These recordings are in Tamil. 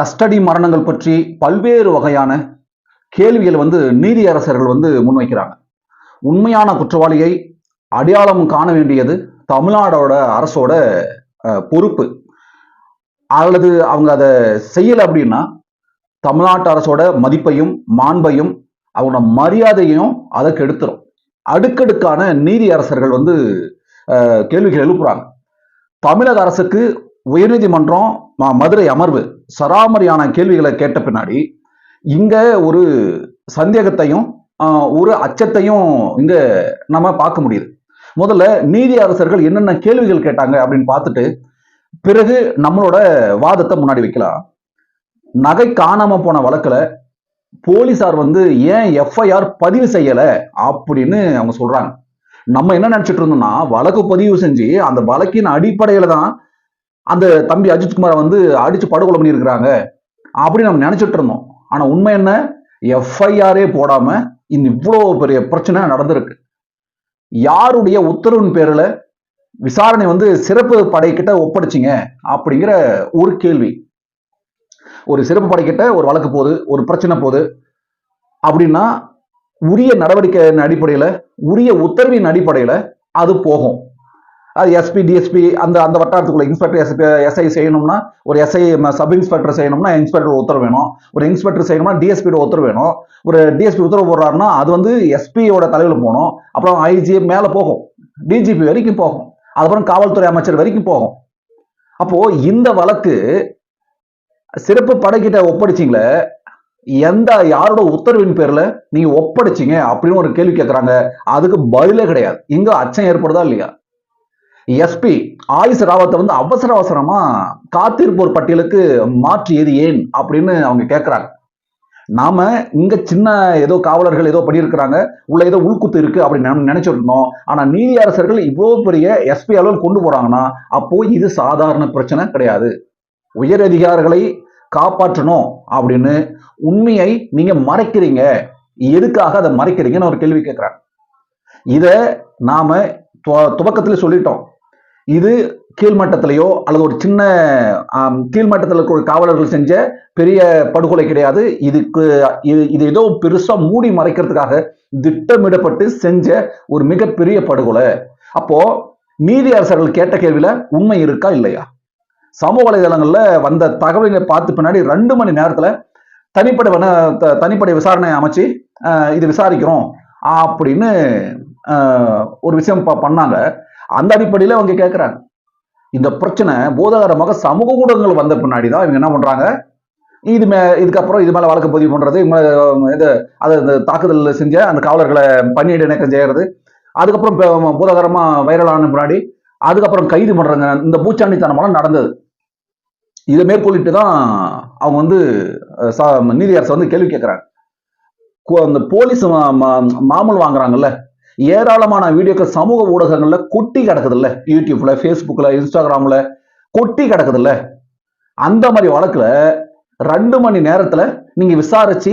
கஸ்டடி மரணங்கள் பற்றி பல்வேறு வகையான கேள்விகள் வந்து நீதியரசர்கள் வந்து முன்வைக்கிறாங்க. உண்மையான குற்றவாளியை அடையாளம் காண வேண்டியது தமிழ்நாடோட அரசோட பொறுப்பு. அல்லது அவங்க அதை செய்யலை அப்படின்னா தமிழ்நாட்டு அரசோட மதிப்பையும் மாண்பையும் அவங்களோட மரியாதையும் அதை கெடுத்துரும் அடுக்கடுக்கான நீதி அரசர்கள் வந்து கேள்விகள் எழுப்புறாங்க. தமிழக அரசுக்கு உயர்நீதிமன்றம் மதுரை அமர்வு சராமரியான கேள்விகளை கேட்ட பின்னாடி இங்க ஒரு சந்தேகத்தையும் ஒரு அச்சத்தையும் இங்க நம்ம பார்க்க முடியுது. முதல்ல நீதி அரசர்கள் என்னென்ன கேள்விகள் கேட்டாங்க அப்படின்னு பார்த்துட்டு பிறகு நம்மளோட வாதத்தை முன்னாடி வைக்கலாம். நகை காணாம போன வழக்குல போலீசார் வந்து ஏன் எஃப்ஐஆர் பதிவு செய்யல அப்படின்னு அவங்க சொல்றாங்க. நம்ம என்ன நினைச்சிட்டு இருந்தோம்னா வழக்கு பதிவு செஞ்சு அந்த வழக்கின் அடிப்படையில தான் அந்த தம்பி அஜித்குமாரை வந்து அடித்து படுகொலை பண்ணியிருக்கிறாங்க. அப்படி நம்ம நினச்சிட்டு இருந்தோம். ஆனால் உண்மை என்ன? எஃப்ஐஆரே போடாமல் இந்த இவ்வளோ பெரிய பிரச்சனை நடந்திருக்கு. யாருடைய உத்தரவின் பேரில் விசாரணை வந்து சிறப்பு படைக்கிட்ட ஒப்படைச்சிங்க அப்படிங்கிற ஒரு கேள்வி. ஒரு சிறப்பு படைக்கிட்ட ஒரு வழக்கு போகுது ஒரு பிரச்சனை போகுது. அப்படின்னா உரிய நடவடிக்கையின் அடிப்படையில் உரிய உத்தரவின் அடிப்படையில் அது போகும். அது எஸ்பி டிஎஸ்பி அந்த அந்த வட்டாரத்துக்குள்ள இன்ஸ்பெக்டர் எஸ்பி எஸ்ஐ செய்யணும்னா ஒரு எஸ்ஐ சப் இன்ஸ்பெக்டர் செய்யணும்னா இன்ஸ்பெக்டர் உத்தரவு வேணும். ஒரு இன்ஸ்பெக்டர் செய்யணும்னா டிஎஸ்பியோட உத்தரவு வேணும். ஒரு டிஎஸ்பி உத்தரவு போடுறாருன்னா அது வந்து எஸ்பியோட தலைவில் போகணும். அப்புறம் ஐஜி மேலே போகும். டிஜிபி வரைக்கும் போகும். அதுக்கப்புறம் காவல்துறை அமைச்சர் வரைக்கும் போகும். அப்போ இந்த வழக்கு சிறப்பு படைக்கிட்ட ஒப்படைச்சிங்களே எந்த யாரோட உத்தரவின் பேர்ல நீங்க ஒப்படைச்சீங்க அப்படின்னு ஒரு கேள்வி கேட்கறாங்க அதுக்கு பதிலே கிடையாது. இங்க அச்சம் ஏற்படுதா இல்லையா? எஸ்பி ஆயுஷ் ராவத்தை வந்து அவசர அவசரமா காத்திருப்போர் பட்டியலுக்கு மாற்றியது ஏன் அப்படின்னு அவங்க கேட்கிறாங்க நாம இங்க சின்ன ஏதோ காவலர்கள் ஏதோ பண்ணியிருக்கிறாங்க உள்ள ஏதோ உள்குத்து இருக்கு அப்படின்னு நினைச்சிருந்தோம். ஆனா நீதி அரசர்கள் இவ்வளவு பெரிய எஸ்பி அளவில் கொண்டு போறாங்கன்னா அப்போ இது சாதாரண பிரச்சனை கிடையாது. உயர் அதிகாரிகளை காப்பாற்றணும் அப்படின்னு உண்மையை நீங்க மறைக்கிறீங்க. எதுக்காக அதை மறைக்கிறீங்கன்னு ஒரு கேள்வி கேட்கிறாங்க இத நாம துவ- துவக்கத்துல சொல்லிட்டோம். இது கீழ்மட்டத்திலேயோ அல்லது ஒரு சின்ன கீழ்மட்டத்தில் இருக்கிற காவலர்கள் செஞ்ச பெரிய படுகொலை கிடையாது. இதுக்கு இது இது ஏதோ பெருசாக மூடி மறைக்கிறதுக்காக திட்டமிடப்பட்டு செஞ்ச ஒரு மிகப்பெரிய படுகொலை. அப்போ நீதி அரசர்கள் கேட்ட கேள்வியில உண்மை இருக்கா இல்லையா? சமூக வலைதளங்களில் வந்த தகவலை பார்த்து பின்னாடி ரெண்டு மணி நேரத்தில் தனிப்படை வன த- தனிப்படை விசாரணை அமைச்சு இது விசாரிக்கிறோம். அப்படின்னு ஒரு விஷயம் ப- பண்ணாங்க. அந்த அடிப்படையில் அவங்க கேட்குறாங்க இந்த பிரச்சனை போதகரமாக சமூக ஊடகங்கள் வந்த பின்னாடி தான் இவங்க என்ன பண்ணுறாங்க இது மே இதுக்கப்புறம் இது மேலே வழக்கு பதிவு பண்ணுறது இது மேல இது அதை இந்த தாக்குதல் செஞ்ச அந்த காவலர்களை பணியிட இணக்கம் செய்கிறது அதுக்கப்புறம் இப்ப வைரலான பின்னாடி அதுக்கப்புறம் கைது பண்ணுறாங்க இந்த பூச்சாண்டித்தனமெல்லாம் நடந்தது. இதை மேற்கொள்ளிட்டு தான் அவங்க வந்து சா- நீதி அரசு வந்து கேள்வி கேட்குறாங்க அந்த போலீஸ் மா- மா- மாமூல் வாங்குறாங்கல்ல ஏராளமான வீடியோக்கள் சமூக ஊடகங்கள்ல கொட்டி கிடக்குதுல்ல. யூடியூப்ல ஃபேஸ்புக்ல இன்ஸ்டாகிராம்ல கொட்டி கிடக்குதுல்ல. அந்த மாதிரி வழக்குல ரெண்டு மணி நேரத்துல நீங்க விசாரிச்சு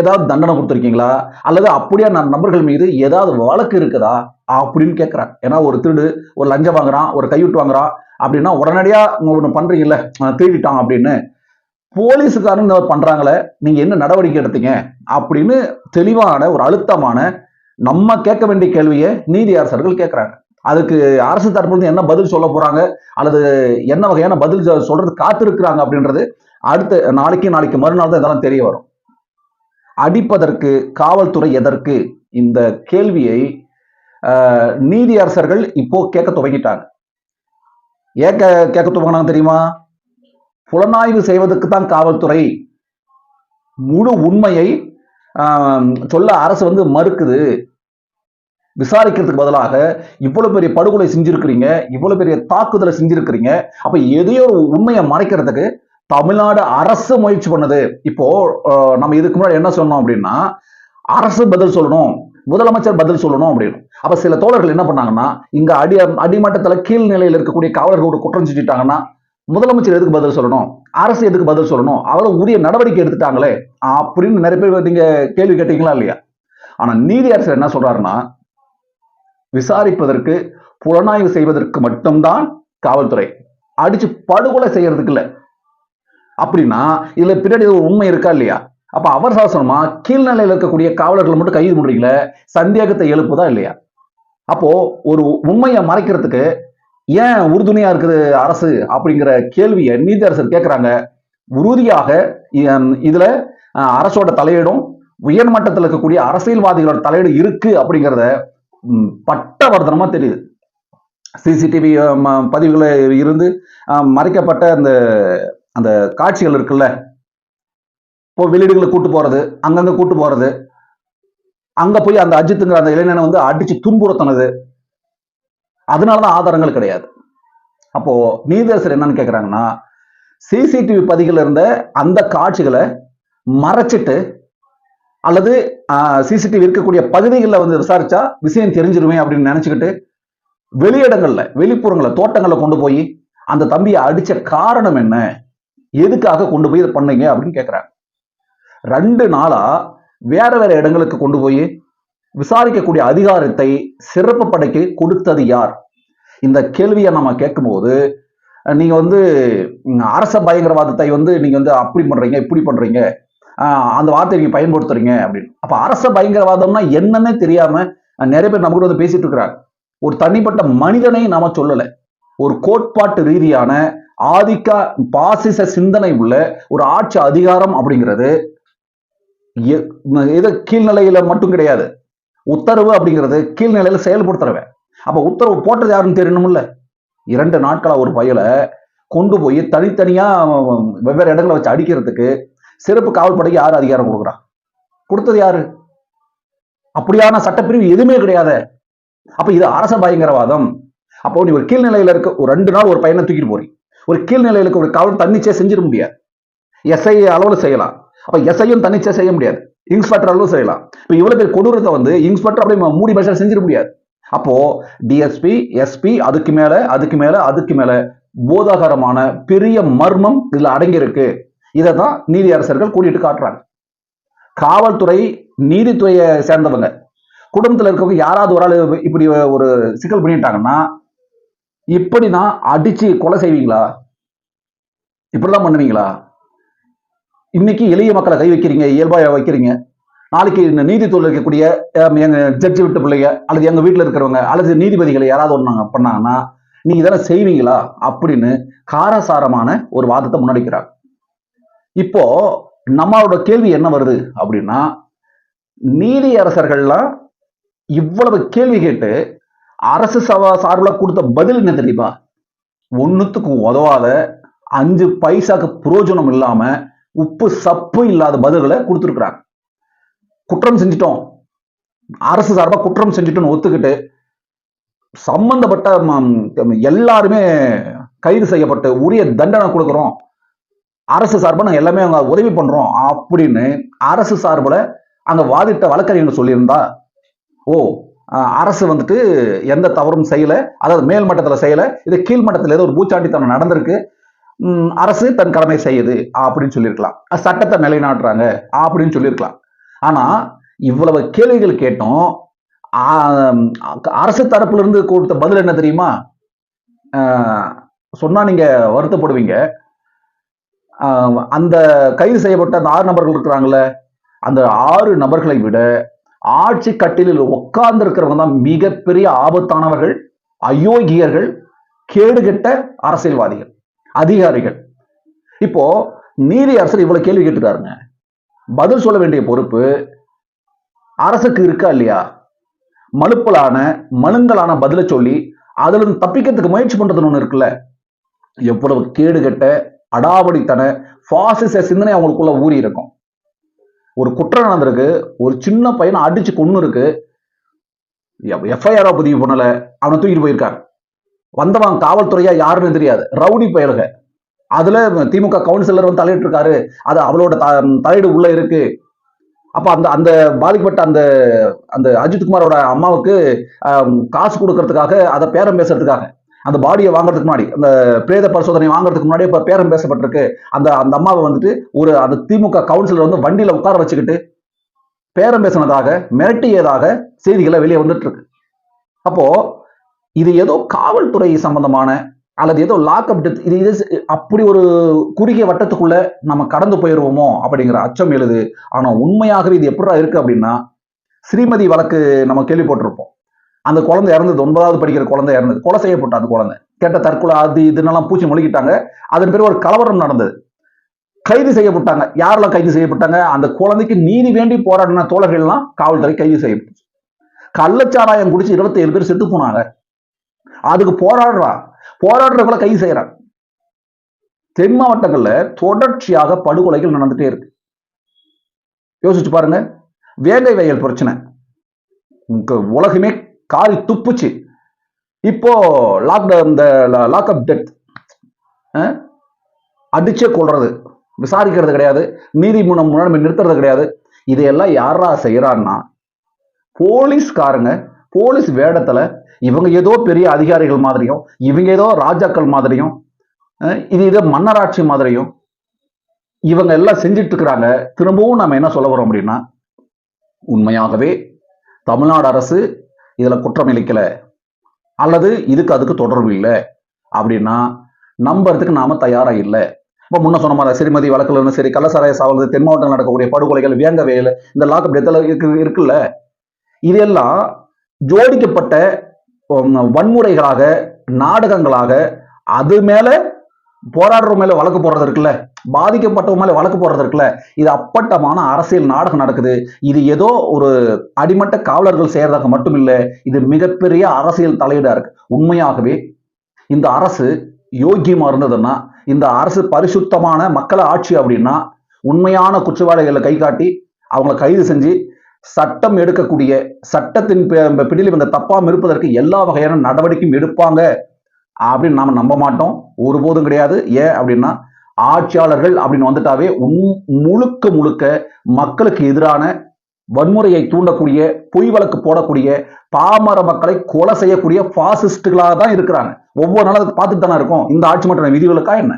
ஏதாவது தண்டனை கொடுத்துருக்கீங்களா? அல்லது அப்படியே நான் நபர்கள் மீது ஏதாவது வழக்கு இருக்குதா? அப்படின்னு கேட்குறேன் ஏன்னா ஒரு திருடு ஒரு லஞ்சம் வாங்குறான் ஒரு கைவிட்டு வாங்குறான் அப்படின்னா உடனடியா ஒன்று பண்றீங்கல்ல திருடிட்டான் அப்படின்னு. போலீஸுக்காரன் இந்த பண்றாங்களே நீங்க என்ன நடவடிக்கை எடுத்தீங்க? அப்படின்னு தெளிவான ஒரு அழுத்தமான நம்ம கேட்க வேண்டிய கேள்வியை நீதி அரசர்கள் கேட்கிறாங்க. அதுக்கு அரசு தரப்புல என்ன பதில் சொல்ல போறாங்க? அல்லது என்ன வகையான பதில் சொல்றது காத்திருக்கிறாங்க அப்படின்றது அடுத்த நாளைக்கு நாளைக்கு மறுநாள் தான் இதெல்லாம் தெரிய வரும். அடிப்பதற்கு காவல்துறை எதற்கு இந்த கேள்வியை நீதி அரசர்கள் இப்போ கேட்க துவங்கிட்டாங்க. ஏன் கேட்க துவங்கினாங்க தெரியுமா? புலனாய்வு செய்வதற்கு தான் காவல்துறை முழு உண்மையை சொல்ல அரசு வந்து மறுக்குது. விசாரிக்கிறதுக்கு பதிலாக இவ்வளவு பெரிய படுகொலை செஞ்சிருக்கிறீங்க இவ்வளவு பெரிய தாக்குதலை செஞ்சிருக்கிறீங்க அப்ப எதையோ ஒரு உண்மையை மறைக்கிறதுக்கு தமிழ்நாடு அரசு முயற்சி பண்ணது. இப்போ நம்ம இதுக்கு முன்னாடி என்ன சொன்னோம் அப்படின்னா அரசு பதில் சொல்லணும் முதலமைச்சர் பதில் சொல்லணும் அப்படின்னு. அப்ப சில தோழர்கள் என்ன பண்ணாங்கன்னா இங்க அடி அடிமட்டத்துல கீழ்நிலையில் இருக்கக்கூடிய காவலர்களோட குற்றம் செஞ்சுட்டாங்கன்னா முதலமைச்சர் எதுக்கு பதில் சொல்லணும்? அரசு எதுக்கு பதில் சொல்லணும்? அவ்வளோ உரிய நடவடிக்கை எடுத்துட்டாங்களே அப்படின்னு நிறைய பேர் நீங்க கேள்வி கேட்டீங்களா இல்லையா? ஆனா நீதி அரசர் என்ன சொல்றாருன்னா விசாரிப்பதற்கு புலனாய்வு செய்வதற்கு மட்டும்தான் காவல்துறை. அடிச்சு படுகொலை செய்யறதுக்கு இல்லை. அப்படின்னா இதுல பின்னாடி ஒரு உண்மை இருக்கா இல்லையா? அப்ப அவர் சாசனமா கீழ்நிலையில் இருக்கக்கூடிய காவலர்களை மட்டும் கைது பண்றீங்களே சந்தேகத்தை எழுப்புதா இல்லையா? அப்போ ஒரு உண்மையை மறைக்கிறதுக்கு ஏன் உறுதுணையா இருக்குது அரசு அப்படிங்கிற கேள்வியை நீதியரசர் கேட்கிறாங்க உறுதியாக இதுல அரசோட தலையீடும் உயர்மட்டத்தில் இருக்கக்கூடிய அரசியல்வாதிகளோட தலையீடு இருக்கு அப்படிங்கிறத பட்டவர்தனமா தெரியுது. சிசிடிவி பதிவுகளை இருந்து மறைக்கப்பட்ட அந்த அந்த காட்சிகள் இருக்குல்ல. இப்போ வெளியீடுகளை கூட்டு போறது அங்கங்க கூட்டு போறது அங்க போய் அந்த அஜித்துங்கிற அந்த இளைஞனை வந்து அடிச்சு துன்புறுத்தினது அதனாலதான் ஆதாரங்கள் கிடையாது. அப்போ நீதியரசர் என்னன்னு கேட்குறாங்கன்னா சிசிடிவி பதிகள் இருந்த அந்த காட்சிகளை மறைச்சிட்டு அல்லது சிசிடிவி இருக்கக்கூடிய பகுதிகளில் வந்து விசாரிச்சா விஷயம் தெரிஞ்சிருமே அப்படின்னு நினைச்சுக்கிட்டு வெளியிடங்கள்ல வெளிப்புறங்களை தோட்டங்களில் கொண்டு போய் அந்த தம்பியை அடிச்ச காரணம் என்ன? எதுக்காக கொண்டு போய் இதை பண்ணீங்க அப்படின்னு கேட்குறாங்க ரெண்டு நாளா வேற வேற இடங்களுக்கு கொண்டு போய் விசாரிக்கக்கூடிய அதிகாரத்தை சிறப்பு படைக்கு கொடுத்தது யார்? இந்த கேள்வியை நம்ம கேட்கும்போது நீங்கள் நீங்க வந்து அரச பயங்கரவாதத்தை வந்து நீங்க வந்து அப்படி பண்றீங்க இப்படி பண்றீங்க அந்த வார்த்தையை நீங்க பயன்படுத்துறீங்க அப்படின்னு. அப்ப அரச பயங்கரவாதம்னா என்னன்னே தெரியாம நிறைய பேர் நம்ம கூட வந்து பேசிட்டு இருக்கிறாங்க. ஒரு தனிப்பட்ட மனிதனை நாம சொல்லல. ஒரு கோட்பாட்டு ரீதியான ஆதிக்க பாசிச சிந்தனை உள்ள ஒரு ஆட்சி அதிகாரம் அப்படிங்கிறது எ- கீழ்நிலையில மட்டும் கிடையாது. உத்தரவு அப்படிங்கிறது கீழ்நிலையில செயல்படுத்துறவன். அப்ப உத்தரவு போட்டது யாருன்னு தெரியணும்ல? இரண்டு நாட்களா ஒரு பயலை கொண்டு போய் தனித்தனியா வெவ்வேறு இடங்களை வச்சு அடிக்கிறதுக்கு சிறப்பு காவல் படைக்கு யார் அதிகாரம் கொடுக்குறா? கொடுத்தது யாரு? அப்படியான சட்டப்பிரிவு எதுவுமே கிடையாது. அப்ப இது அரச பயங்கரவாதம். அப்போ நீ ஒரு கீழ்நிலையில இருக்க ஒரு ரெண்டு நாள் ஒரு பையனை தூக்கிட்டு போறீங்க ஒரு கீழ்நிலையில இருக்க ஒரு காவல் தன்னிச்சையை செஞ்சிட முடியாது. எஸ்ஐ அளவில் செய்யலாம். அப்ப எஸ்ஐயும் தன்னிச்சையா செய்ய முடியாது. இன்ஸ்பெக்டர் அளவு செய்யலாம். இப்போ இவ்வளவு பேர் கொடூரத்தை வந்து இன்ஸ்பெக்டர் அப்படியே மூடி பட்சம் செஞ்சிட முடியாது. அப்போ டிஎஸ்பி எஸ்பி அதுக்கு மேல அதுக்கு மேல அதுக்கு மேல போதாகரமான பெரிய மர்மம் இதுல அடங்கி இருக்கு இதை தான் நீதி அரசர்கள் கூட்டிட்டு காட்டுறாங்க. காவல்துறை நீதித்துறையை சேர்ந்தவங்க. குடும்பத்தில் இருக்கவங்க யாராவது ஒரு ஆள் இப்படி ஒரு சிக்கல் பண்ணிட்டாங்கன்னா இப்படிதான் அடிச்சு கொலை செய்வீங்களா? இப்படிதான் பண்ணுவீங்களா? இன்னைக்கு எளிய மக்களை கை வைக்கிறீங்க இயல்பா வைக்கிறீங்க. நாளைக்கு இந்த நீதித்துறையில் இருக்கக்கூடிய எங்க ஜட்ஜி விட்டு பிள்ளைங்க அல்லது எங்க வீட்டில் இருக்கிறவங்க அல்லது நீதிபதிகளை யாராவது ஒன்று பண்ணாங்கன்னா நீங்க இதெல்லாம் செய்வீங்களா? அப்படின்னு காரசாரமான ஒரு வாதத்தை முன்னெடுக்கிறாங்க. இப்போ நம்மளோட கேள்வி என்ன வருது அப்படின்னா நீதி அரசர்கள்லாம் இவ்வளவு கேள்வி கேட்டு அரசு சபா சார்பில் கொடுத்த பதில் என்ன தெரியுமா? ஒன்றுத்துக்கும் உதவாத அஞ்சு பைசாக்கு புரோஜனம் இல்லாமல் உப்பு சப்பு இல்லாத பதில்களை கொடுத்துருக்குறாங்க. குற்றம் செஞ்சிட்டோம். அரசு சார்பாக குற்றம் செஞ்சுட்டோன்னு ஒத்துக்கிட்டு சம்பந்தப்பட்ட ம- எல்லாருமே கைது செய்யப்பட்டு உரிய தண்டனை கொடுக்குறோம். அரசு சார்பாக நாங்கள் எல்லாமே அவங்க உதவி பண்ணுறோம் அப்படின்னு அரசு சார்பில் அங்கே வாதிட்ட வழக்கறிஞர் சொல்லியிருந்தா ஓ அரசு வந்துட்டு எந்த தவறும் செய்யலை அதாவது மேல் மட்டத்தில் செய்யலை இது கீழ்மட்டத்தில் ஏதோ ஒரு பூச்சாண்டித்தனம் நடந்திருக்கு அரசு தன் கடமை செய்யுது அப்படின்னு சொல்லியிருக்கலாம். சட்டத்தை நிலைநாட்டுறாங்க அப்படின்னு சொல்லியிருக்கலாம். ஆனா இவ்வளவு கேள்விகள் கேட்டோம் அரசு தரப்புல இருந்து கொடுத்த பதில் என்ன தெரியுமா? சொன்னா நீங்க வருத்தப்படுவீங்க. அந்த கைது செய்யப்பட்ட அந்த ஆறு நபர்கள் இருக்கிறாங்கல்ல அந்த ஆறு நபர்களை விட ஆட்சி கட்டிலில் உட்கார்ந்து இருக்கிறவங்க தான் மிகப்பெரிய ஆபத்தானவர்கள் அயோக்கியர்கள் கேடுகெட்ட அரசியல்வாதிகள். அதிகாரிகள். இப்போ நீதி அரசர் இவ்வளவு கேள்வி கேட்டுட்டாருங்க. பதில் சொல்ல வேண்டிய பொறுப்பு அரசுக்கு இருக்கா இல்லையா? மலுப்பலான மலுங்கலான பதிலை சொல்லி அதுல இருந்து தப்பிக்கிறதுக்கு முயற்சி பண்றதுன்னு ஒண்ணு இருக்குல்ல. எவ்வளவு கேடுகட்ட அடாவடித்தன பாசிச சிந்தனை அவங்களுக்குள்ள ஊறி இருக்கும். ஒரு குற்றம் நடந்திருக்கு ஒரு சின்ன பையனை அடிச்சு கொண்டு இருக்கு எஃப்ஐஆர் பதிவு பண்ணல. அவனை தூக்கிட்டு போயிருக்காங்க வந்தவன் காவல்துறையா யாருன்னு தெரியாது. ரவுடி பயலுக. அதுல திமுக கவுன்சிலர் வந்து தலையிட்டு இருக்காரு அது அவளோட த- தலையீடு உள்ள இருக்கு. அப்ப அந்த அந்த பாதிக்கப்பட்ட அந்த அந்த அஜித் குமாரோட அம்மாவுக்கு காசு கொடுக்கறதுக்காக அதை பேரம் பேசுறதுக்காக. அந்த பாடியை வாங்குறதுக்கு முன்னாடி அந்த பிரேத பரிசோதனை வாங்குறதுக்கு முன்னாடி இப்ப பேரம் பேசப்பட்டிருக்கு. அந்த அந்த அம்மாவை வந்துட்டு ஒரு அந்த திமுக கவுன்சிலர் வந்து வண்டியில உட்கார வச்சுக்கிட்டு பேரம் பேசினதாக மிரட்டியதாக செய்திகளை வெளியே வந்துட்டு இருக்கு அப்போ இது ஏதோ காவல்துறை சம்பந்தமான அல்லது ஏதோ லாக்அப் டெத் இது இது அப்படி ஒரு குறுகிய வட்டத்துக்குள்ள நம்ம கடந்து போயிடுவோமோ அப்படிங்கிற அச்சம் எழுது. ஆனா உண்மையாகவே இது எப்படிடா இருக்கு அப்படின்னா ஸ்ரீமதி வழக்கு நம்ம கேள்விப்பட்டிருப்போம். அந்த குழந்தை இறந்தது ஒன்பதாவது படிக்கிற குழந்தை இறந்தது. கொலை செய்யப்பட்ட அந்த குழந்தை. கேட்ட தற்கொலை அது இதுன்னெல்லாம் பூச்சி மொழிக்கிட்டாங்க. அதன் பிறகு ஒரு கலவரம் நடந்தது. கைது செய்யப்பட்டாங்க. யாரெல்லாம் கைது செய்யப்பட்டாங்க? அந்த குழந்தைக்கு நீதி வேண்டி போராடின தோழர்கள்லாம் காவல்துறை கைது செய்யப்பட்டுச்சு. கள்ளச்சாராயம் குடிச்சு இருபத்தி ஏழு பேர் செத்து போனாங்க. அதுக்கு போராடுறா. போராடுறவங்கள கை செய்யறான். தென் மாவட்டங்கள்ல தொடர்ச்சியாக படுகொலைகள் நடந்துட்டே இருக்கு. யோசிச்சு பாருங்க. வேங்கை வயல் பிரச்சனை. உலகமே காரி துப்புச்சு. இப்போ லாக்டவுன் இந்த லாக்அப் டெத் அடிச்சே கொள்றது விசாரிக்கிறது கிடையாது. நீதிமன்றம் முன்னாடி நிறுத்துறது கிடையாது. இதையெல்லாம் யாரா செய்யறான்னா போலீஸ்காரங்க போலீஸ் வேடத்துல இவங்க ஏதோ பெரிய அதிகாரிகள் மாதிரியும் இவங்க ஏதோ ராஜாக்கள் மாதிரியும் இது இதோ மன்னராட்சி மாதிரியும் இவங்க எல்லாம் செஞ்சுட்டு இருக்கிறாங்க திரும்பவும் நம்ம என்ன சொல்ல வரோம் அப்படின்னா உண்மையாகவே தமிழ்நாடு அரசு இதுல குற்றம் இழைக்கல. அல்லது இதுக்கு அதுக்கு தொடர்பு இல்லை. அப்படின்னா நம்புறதுக்கு நாம தயாரா இல்லை. இப்போ முன்ன சொன்ன மாதிரி சிறுமதி வழக்கில் இருந்து சரி கள்ளசாராய சாவல் தென் மாவட்டத்தில் நடக்கக்கூடிய படுகொலைகள் வேங்க வேலை இந்த லாக்அப் டெத்தில் இருக்கு இருக்குல்ல. இதெல்லாம் ஜோடிக்கப்பட்ட வன்முறைகளாக நாடகங்களாக அது மேல போராடுற மேல வழக்கு போடுறது இருக்குல்ல? பாதிக்கப்பட்டவங்க மேல வழக்கு போடுறது இருக்குல்ல? இது அப்பட்டமான அரசியல் நாடகம் நடக்குது. இது ஏதோ ஒரு அடிமட்ட காவலர்கள் செய்யறதாக மட்டும் இல்ல. இது மிகப்பெரிய அரசியல் தலையீடா இருக்கு. உண்மையாகவே இந்த அரசு யோக்கியமா இருந்ததுன்னா இந்த அரசு பரிசுத்தமான மக்கள் ஆட்சி அப்படின்னா உண்மையான குற்றவாளிகளை கை காட்டி அவங்களை கைது செஞ்சு சட்டம் எடுக்கக்கூடிய சட்டத்தின் பிடியில் இந்த தப்பாம இருப்பதற்கு எல்லா வகையான நடவடிக்கையும் எடுப்பாங்க. அப்படின்னு நாம் நம்ப மாட்டோம். ஒருபோதும் கிடையாது. ஏன் அப்படின்னா ஆட்சியாளர்கள் அப்படின்னு வந்துட்டாவே உம் முழுக்க முழுக்க மக்களுக்கு எதிரான வன்முறையை தூண்டக்கூடிய பொய் வழக்கு போடக்கூடிய பாமர மக்களை கொலை செய்யக்கூடிய பாசிஸ்டுகளாக தான் இருக்கிறாங்க. ஒவ்வொரு நாளும் அதை பார்த்துட்டு தானே இருக்கும். இந்த ஆட்சி மன்ற விதிகளுக்கா என்ன?